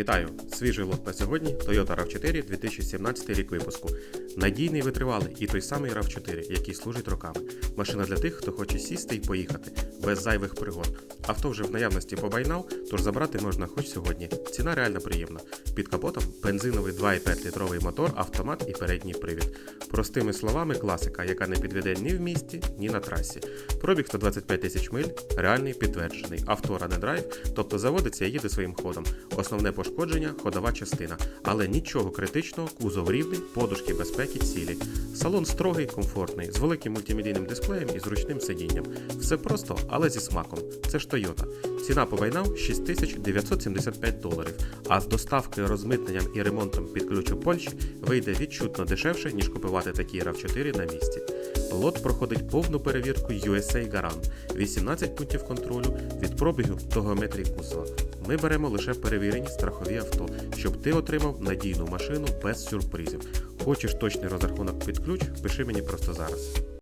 Вітаю! Свіжий лот на сьогодні Toyota RAV4 2017 рік випуску. Надійний витривалий і той самий RAV4, який служить роками. Машина для тих, хто хоче сісти і поїхати, без зайвих пригод. Авто вже в наявності по байнау, тож забрати можна хоч сьогодні. Ціна реально приємна. Під капотом бензиновий 2,5 літровий мотор, автомат і передній привід. Простими словами, класика, яка не підведе ні в місті, ні на трасі. Пробіг 125 тисяч миль, реальний підтверджений. Авто and Drive, тобто заводиться і їде своїм ходом. Основне пошкодження ходова частина, але нічого критичного, кузов рівний, подушки безпеки цілі. Салон строгий, комфортний, з великим мультимедійним дисплеєм і зручним сидінням. Все просто, але зі смаком. Це ж Toyota. Ціна по байнау 6975 доларів, а з доставкою, розмитненням і ремонтом під ключ у Польщі вийде відчутно дешевше, ніж купувати такі RAV4 на місці. Лот проходить повну перевірку USA Garant, 18 пунктів контролю від пробігу до геометрії кузова. Ми беремо лише перевірені страхові авто, щоб ти отримав надійну машину без сюрпризів. Хочеш точний розрахунок під ключ? Пиши мені просто зараз.